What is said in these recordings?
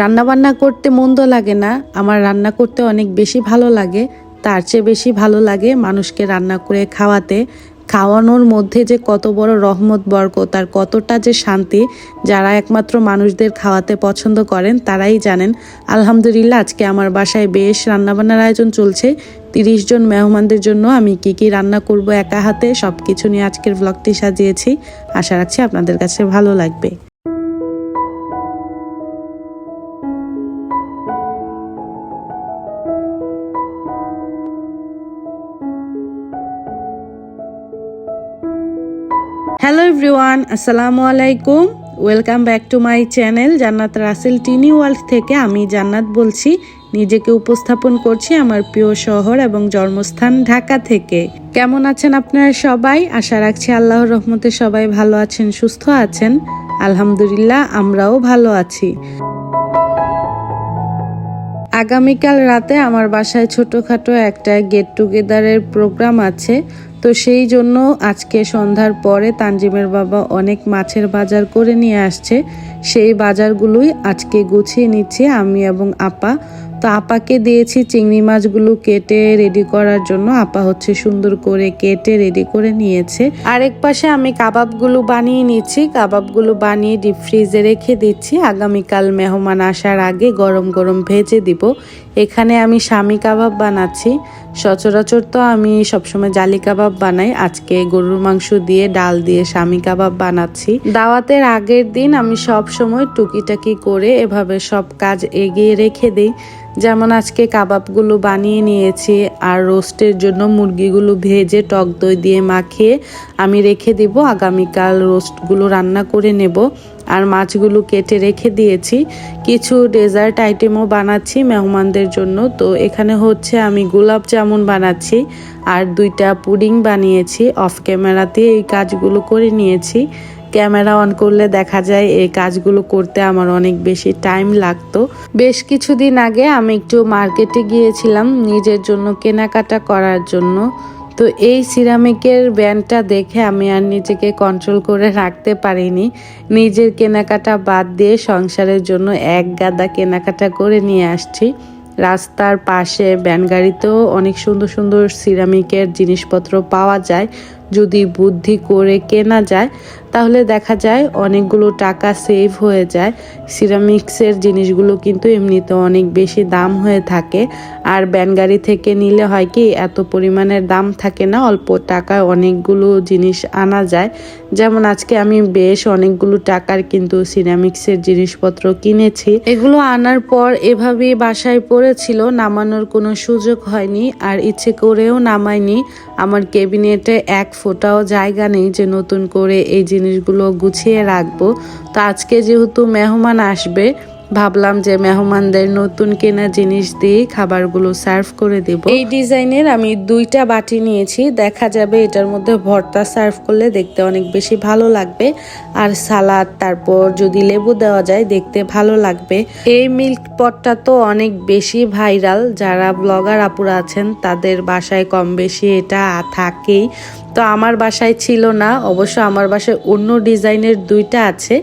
রান্নাবান্না করতে মন্দ লাগে না, আমার রান্না করতে অনেক বেশি ভালো লাগে, তার চেয়ে বেশি ভালো লাগে মানুষকে রান্না করে খাওয়াতে, খাওয়ানোর মধ্যে যে কত বড় রহমত, বরকত আর কতটা যে শান্তি যারা একমাত্র মানুষদের খাওয়াতে পছন্দ করেন, তারাই জানেন। আলহামদুলিল্লাহ, আজকে আমার বাসায় বেশ রান্নাবান্নার আয়োজন চলছে। তিরিশ জন মেহমানদের জন্য আমি কি কি রান্না করব একা হাতে সব কিছু নিয়ে আজকের ব্লগটি সাজিয়েছি। আশা রাখছি আপনাদের কাছে ভালো লাগবে। এভরিওয়ান, আসসালামু আলাইকুম। Welcome back to my channel Jannat Rasel Tini world থেকে আমি জান্নাত বলছি, নিজেকে উপস্থাপন করছি আমার প্রিয় শহর এবং জন্মস্থান ঢাকা থেকে। কেমন আছেন আপনারা সবাই? আশা রাখছি আল্লাহর রহমতে সবাই ভালো আছেন, সুস্থ আছেন। আলহামদুলিল্লাহ, আমরাও ভালো আছি। আগামীকাল রাতে আমার বাসায় ছোটোখাটো একটা গেট টুগেদারের প্রোগ্রাম আছে। তো সেই জন্য আজকে সন্ধ্যার পরে তানজিমের বাবা অনেক মাছের বাজার করে নিয়ে আসছে। সেই বাজারগুলোই আজকে গুছিয়ে নিচ্ছি আমি এবং আপা। তো আপাকে দিয়েছি চিংড়ি মাছগুলো কেটে রেডি করার জন্য। আপা হচ্ছে সুন্দর করে কেটে রেডি করে নিয়েছে। আরেক পাশে আমি কাবাবগুলো বানিয়ে নিচ্ছি। কাবাবগুলো বানিয়ে ডিপ ফ্রিজে রেখে দিচ্ছি। আগামীকাল মেহমান আসার আগে গরম গরম ভেজে দিব। এখানে আমি স্বামী কাবাব বানাচ্ছি। সচরাচর তো আমি সবসময় জালি কাবাব বানাই। আজকে গরুর মাংস দিয়ে ডাল দিয়ে স্বামী কাবাব বানাচ্ছি। দাওয়াতের আগের দিন আমি সব সময় টুকিটাকি করে এভাবে সব কাজ এগিয়ে রেখে দিই। যেমন আজকে কাবাবগুলো বানিয়ে নিয়েছি আর রোস্টের জন্য মুরগিগুলো ভেজে টক দই দিয়ে মাখিয়ে আমি রেখে দিব। আগামীকাল রোস্টগুলো রান্না করে নেব। আর মাছগুলো কেটে রেখে দিয়েছি। কিছু ডেজার্ট আইটেমও বানাচ্ছি মেহমানদের জন্য। তো এখানে হচ্ছে আমি গোলাপ জামুন বানাচ্ছি আর দুইটা পুডিং বানিয়েছি। অফ ক্যামেরাতে এই কাজগুলো করে নিয়েছি। ক্যামেরা অন করলে দেখা যায় এই কাজগুলো করতে আমার অনেক বেশি টাইম লাগতো। বেশ কিছুদিন আগে আমি একটু মার্কেটে গিয়েছিলাম নিজের জন্য কেনাকাটা করার জন্য। তো এই সিরামিকের ব্যান্ডটা দেখে আমি আর নিজেকে কন্ট্রোল করে রাখতে পারিনি। নিজের কেনাকাটা বাদ দিয়ে সংসারের জন্য এক গাদা কেনাকাটা করে নিয়ে আসছি। রাস্তার পাশে ব্যান গাড়িতেও অনেক সুন্দর সুন্দর সিরামিকের জিনিসপত্র পাওয়া যায়। যদি বুদ্ধি করে কেনা যায়, তাহলে দেখা যায় অনেকগুলো টাকা সেভ হয়ে যায়। সিরামিক্সের জিনিসগুলো কিন্তু এমনিতে অনেক বেশি দাম হয়ে থাকে। আর ব্যান গাড়ি থেকে নিলে হয় কি, এত পরিমাণের দাম থাকে না, অল্প টাকায় অনেকগুলো জিনিস আনা যায়। যেমন আজকে আমি বেশ অনেকগুলো টাকার কিন্তু সিরামিক্সের জিনিসপত্র কিনেছি। এগুলো আনার পর এভাবেই বাসায় পড়েছিল, নামানোর কোনো সুযোগ হয়নি, আর ইচ্ছে করেও নামাইনি আমার কেবিনেটে এক ফোটাও জায়গা নেই যে নতুন করে এই জিনিসগুলো গুছিয়ে রাখব। তো আজকে যেহেতু মেহমান আসবে, ভাবলাম যে মেহমানদের নতুন কেনা জিনিস দিয়ে খাবারগুলো সার্ভ করে দেব। এই ডিজাইনের আমি দুইটা বাটি নিয়েছি। দেখা যাবে এটার মধ্যে ভর্তা সার্ভ করলে দেখতে অনেক বেশি ভালো লাগবে। আর সালাদ, তারপর যদি লেবু দেওয়া যায় দেখতে ভালো লাগবে। এই মিল্ক পটটা তো অনেক বেশি ভাইরাল। যারা ব্লগার আপুরা আছেন, তাদের বাসায় কম বেশি এটা থাকেই। তো আমার বাসায় ছিল না, অবশ্য আমার বাসায় অন্য ডিজাইনের দুইটা আছে,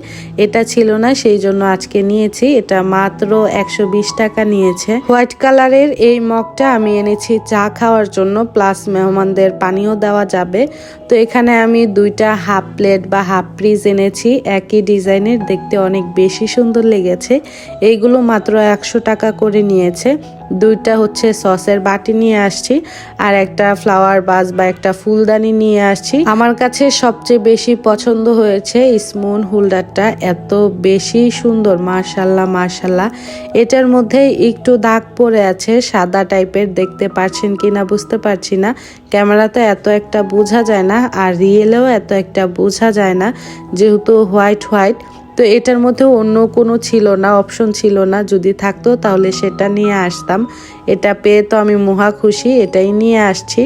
এটা ছিল না, সেই জন্য আজকে নিয়েছি, এটা মাত্র একশো বিশ টাকা নিয়েছে। হোয়াইট কালারের এই মগটা আমি এনেছি চা খাওয়ার জন্য, প্লাস মেহমানদের পানীয় দেওয়া যাবে তো এখানে আমি দুইটা হাফ প্লেট বা হাফ ফ্রিজ এনেছি। একই ডিজাইনের, দেখতে অনেক বেশি সুন্দর লেগেছে। এইগুলো মাত্র একশো টাকা করে নিয়েছে। দুইটা হচ্ছে সসের বাটি নিয়ে আসছি, আর একটা ফ্লাওয়ার বাস বা একটা ফুলদানি নিয়ে আসছি। আমার কাছে সবচেয়ে বেশি পছন্দ হয়েছে স্মুন হোল্ডারটা এত বেশি সুন্দর মার্শাল্লাহ মার্শাল্লাহ এটার মধ্যে একটু দাগ পড়ে আছে, সাদা টাইপের দেখতে পাচ্ছেন কিনা, বুঝতে পারছি না। ক্যামেরাতে এত একটা বোঝা যায় না। আর রিয়েলেও এত একটা বোঝা যায় না, যেহেতু হোয়াইট হোয়াইট, তো এটার মধ্যে অন্য কোনো ছিল না, অপশন ছিল না, যদি থাকতো তাহলে সেটা নিয়ে আসতাম। এটা পেয়ে তো আমি মহা খুশি, এটাই নিয়ে আসছি।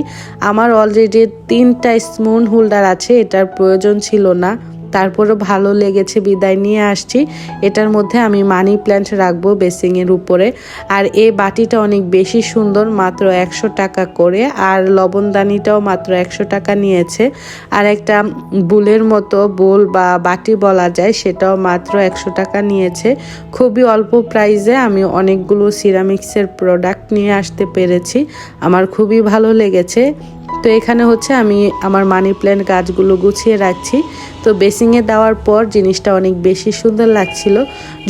আমার অলরেডি তিনটা স্মুন হোল্ডার আছে, এটার প্রয়োজন ছিল না। তারপরও ভালো লেগেছে, বিদায় নিয়ে আসছি। এটার মধ্যে আমি মানি প্ল্যান্ট রাখব বেসিংয়ের উপরে। আর এই বাটিটা অনেক বেশি সুন্দর, মাত্র একশো টাকা করে। আর লবণদানিটাও মাত্র একশো টাকা নিয়েছে। আর একটা বুলের মতো বোল বা বাটি বলা যায়, সেটাও মাত্র একশো টাকা নিয়েছে। খুবই অল্প প্রাইসে আমি অনেকগুলো সিরামিক্সের প্রোডাক্ট নিয়ে আসতে পেরেছি। আমার খুবই ভালো লেগেছে। তো এখানে হচ্ছে আমি আমার মানি প্ল্যান্ট গাছগুলো গুছিয়ে রাখছি। তো বেসিংয়ে দেওয়ার পর জিনিসটা অনেক বেশি সুন্দর লাগছিল।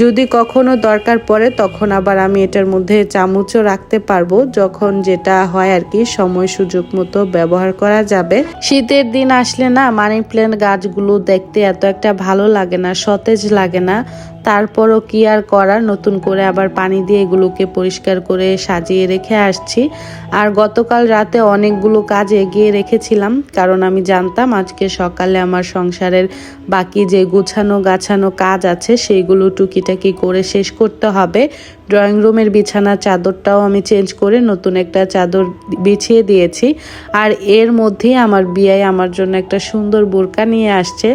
যদি কখনো দরকার পড়ে তখন আবার আমি এটার মধ্যে চামচও রাখতে পারব, যখন যেটা হয় আর কি সময় সুযোগ মতো ব্যবহার করা যাবে। শীতের দিন আসলে না মানি প্ল্যান্ট গাছগুলো দেখতে এত একটা ভালো লাগে না, সতেজ লাগে না। তারপরও কি আর করার? নতুন করে আবার পানি দিয়ে এগুলোকে পরিষ্কার করে সাজিয়ে রেখে আসছি। আর গতকাল রাতে অনেকগুলো কাজ এগিয়ে রেখেছিলাম, কারণ আমি জানতাম আজকে সকালে আমার সংসারের বাকি যে গুছানো গাছানো কাজ আছে, সেইগুলো টুকিটাকি করে শেষ করতে হবে। ড্রয়িং রুমের বিছানা চাদরটাও আমি চেঞ্জ করে নতুন একটা চাদর বিছিয়ে দিয়েছি। আর এর মধ্যেই আমার বিয়ায় আমার জন্য একটা সুন্দর বোরকা নিয়ে আসছে।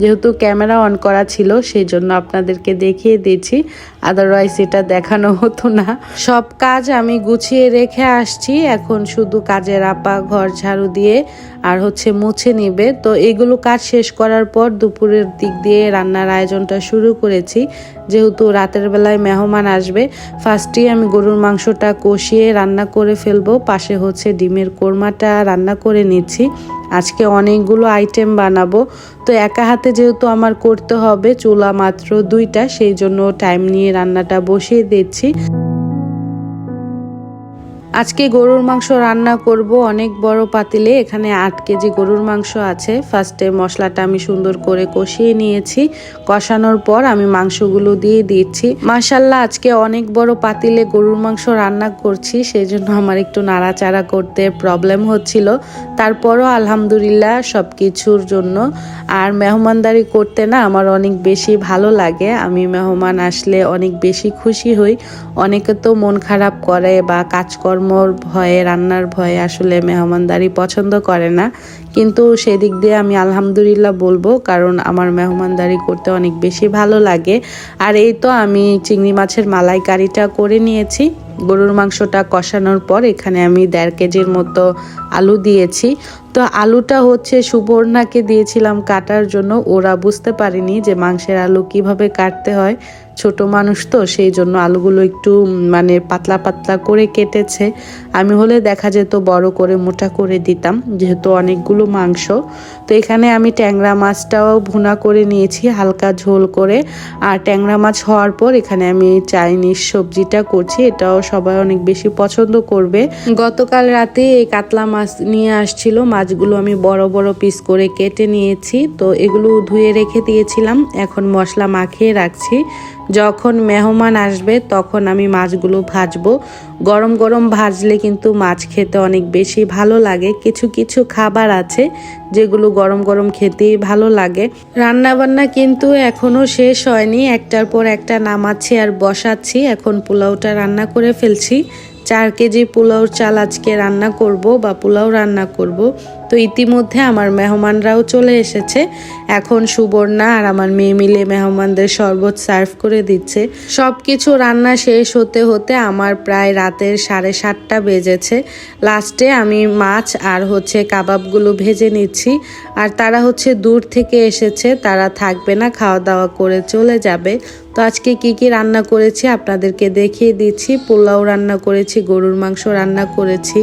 যেহেতু ক্যামেরা অন করা ছিল, সেই জন্য আপনাদেরকে দেখিয়ে দিয়েছি। আদারওয়াইজ এটা দেখানো হতো না। সব কাজ আমি গুছিয়ে রেখে আসছি। এখন শুধু কাজের আপা ঘর ঝাড়ু দিয়ে আর হচ্ছে মুছে নিবে। তো এগুলো কাজ শেষ করার পর দুপুরের দিক দিয়ে রান্নার আয়োজনটা শুরু করেছি। যেহেতু রাতের বেলায় মেহমান আসবে, ফার্স্টেই আমি গরুর মাংসটা কষিয়ে রান্না করে ফেলব। পাশে হচ্ছে ডিমের কোরমাটা রান্না করে নিচ্ছি। আজকে অনেকগুলো আইটেম বানাবো। তো একা হাতে যেহেতু আমার করতে হবে, চুলা মাত্র দুইটা, সেই জন্য টাইম নিয়ে রান্নাটা বসিয়ে দিচ্ছি। আজকে গরুর মাংস রান্না করব অনেক বড় পাতিলে। এখানে আট কেজি গরুর মাংস আছে। ফার্স্টে মশলাটা আমি সুন্দর করে কষিয়ে নিয়েছি। কষানোর পর আমি মাংসগুলো দিয়ে দিচ্ছি। মাসাল্লাহ আজকে অনেক বড় পাতিলে গরুর মাংস রান্না করছি। সেই জন্য আমার একটু নাড়াচাড়া করতে প্রবলেম হচ্ছিল। তারপরও আলহামদুলিল্লাহ সব কিছুর জন্য। আর মেহমানদারি করতে না আমার অনেক বেশি ভালো লাগে। আমি মেহমান আসলে অনেক বেশি খুশি হই। অনেকে তো মন খারাপ করে বা কাজকর্ম কর্মর ভয়ে, রান্নার ভয়ে আসলে মেহমানদারি পছন্দ করে না। কিন্তু সেদিক দিয়ে আমি আলহামদুলিল্লাহ বলব, কারণ আমার মেহমানদারি করতে অনেক বেশি ভালো লাগে। আর এই তো আমি চিংড়ি মাছের মালাইকারিটা করে নিয়েছি। গরুর মাংসটা কষানোর পর এখানে আমি দেড় কেজির মতো আলু দিয়েছি। তো আলুটা হচ্ছে সুবর্ণাকে দিয়েছিলাম কাটার জন্য। ওরা বুঝতে পারেনি যে মাংসের আলু কীভাবে কাটতে হয়। ছোট মানুষ তো, সেই জন্য আলুগুলো একটু মানে পাতলা পাতলা করে কেটেছে। আমি হলে দেখা যেত বড় করে মোটা করে দিতাম, যেহেতু অনেকগুলো মাংস। তো এখানে আমি ট্যাংরা মাছটাও ভুনা করে নিয়েছি, হালকা ঝোল করে। আর ট্যাংরা মাছ হওয়ার পর এখানে আমি চাইনিজ সবজিটা করছি, এটাও সবাই অনেক বেশি পছন্দ করবে। গতকাল রাতে এই কাতলা মাছ নিয়ে আসছিল, মাছগুলো আমি বড় বড় পিস করে কেটে নিয়েছি। তো এগুলো ধুয়ে রেখে দিয়েছিলাম, এখন মশলা মাখিয়ে রাখছি। যখন মেহমান আসবে, তখন আমি মাছগুলো ভাজবো। গরম গরম ভাজলে কিন্তু মাছ খেতে অনেক বেশি ভালো লাগে। কিছু কিছু খাবার আছে যেগুলো গরম গরম খেতেই ভালো লাগে। রান্না বান্না কিন্তু এখনও শেষ হয়নি। একটার পর একটা নামাচ্ছি আর বসাচ্ছি। এখন পোলাওটা রান্না করে ফেলছি। চার কেজি পোলাওর চাল আজকে রান্না করব বা পোলাও রান্না করব। তো ইতিমধ্যে আমার মেহমানরাও চলে এসেছে। এখন সুবর্ণা আর আমার মেয়ে মিলে মেহমানদের শরবত সার্ভ করে দিচ্ছে। সব কিছু রান্না শেষ হতে হতে আমার প্রায় রাতের সাড়ে সাতটা বেজেছে। লাস্টে আমি মাছ আর হচ্ছে কাবাবগুলো ভেজে নিচ্ছি। আর তারা হচ্ছে দূর থেকে এসেছে, তারা থাকবে না খাওয়া দাওয়া করে চলে যাবে। তো আজকে কি কি রান্না করেছি আপনাদেরকে দেখিয়ে দিচ্ছি। পোলাও রান্না করেছি, গরুর মাংস রান্না করেছি।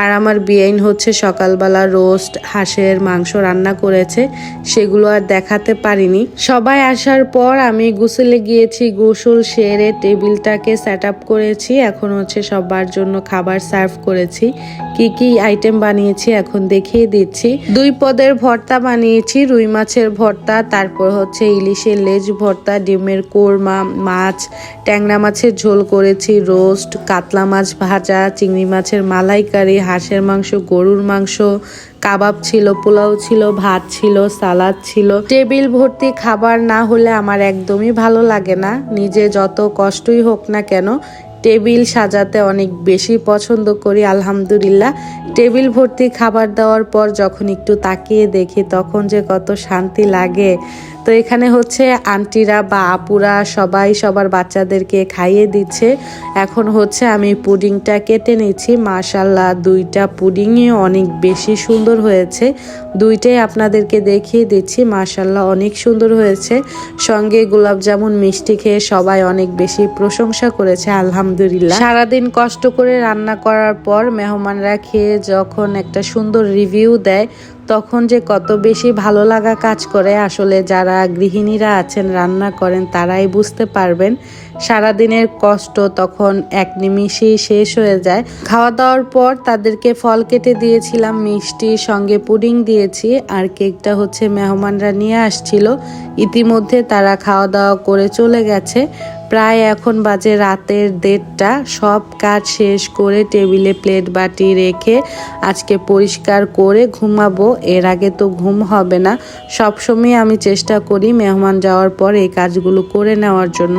আর আমার বিয়াইন হচ্ছে সকালবেলা রোস্ট, হাঁসের মাংস রান্না করেছে, সেগুলো আর দেখাতে পারিনি। সবাই আসার পর আমি গোসলে গিয়েছি, গোসল সেরে টেবিলটাকে সেট আপ করেছি, এখন হচ্ছে সবার জন্য খাবার সার্ভ করেছি। কি কি আইটেম বানিয়েছি এখন দেখিয়ে দিচ্ছি। দুই পদের ভর্তা বানিয়েছি, রুই মাছের ভর্তা, তারপর হচ্ছে ইলিশের লেজ ভর্তা, ডিমের কোরমা, মাছ, ট্যাংরা মাছের ঝোল করেছি, রোস্ট, কাতলা মাছ ভাজা, চিংড়ি মাছের মালাইকারি হাঁসের মাংস, গরুর মাংস, কাবাব ছিল, পোলাও ছিল, ভাত ছিল, সালাদ ছিল। টেবিল ভর্তি খাবার না হলে আমার একদমই ভালো লাগে না। নিজে যত কষ্টই হোক না কেন, টেবিল সাজাতে অনেক বেশি পছন্দ করি, আলহামদুলিল্লাহ। টেবিল ভর্তি খাবার দেওয়ার পর যখন একটু তাকিয়ে দেখি, তখন যে কত শান্তি লাগে। তো এখানে হচ্ছে আন্টিরা বা আপুরা সবাই সবার বাচ্চাদেরকে খাইয়ে দিচ্ছে। এখন হচ্ছে আমি পুডিংটা কেটে নিচ্ছি। মাশাল্লাহ দুইটা পুডিংই অনেক বেশি সুন্দর হয়েছে। দুইটাই আপনাদেরকে দেখিয়ে দিচ্ছি। মাশাল্লাহ অনেক সুন্দর হয়েছে। সঙ্গে গোলাপ জামুন মিষ্টি খেয়ে সবাই অনেক বেশি প্রশংসা করেছে, আলহামদুলিল্লাহ। সারাদিন কষ্ট করে রান্না করার পর মেহমানরা খেয়ে যখন একটা সুন্দর রিভিউ দেয় তখন যে কত বেশি ভালো লাগা কাজ করে আসলে যারা গৃহিণীরা আছেন, রান্না করেন, তারাই বুঝতে পারবেন সারাদিনের কষ্ট তখন এক নিমিষেই শেষ হয়ে যায়। খাওয়া দাওয়ার পর তাদেরকে ফল কেটে দিয়েছিলাম মিষ্টির সঙ্গে পুডিং দিয়েছি, আর কেকটা হচ্ছে মেহমানরা নিয়ে আসছিল। ইতিমধ্যে তারা খাওয়া দাওয়া করে চলে গেছে। প্রায় এখন বাজে রাতের দেড়টা। সব কাজ শেষ করে টেবিলে প্লেট বাটি রেখে আজকে পরিষ্কার করে ঘুমাবো। এর আগে তো ঘুম হবে না। সবসময় আমি চেষ্টা করি মেহমান যাওয়ার পর এই কাজগুলো করে নেওয়ার জন্য।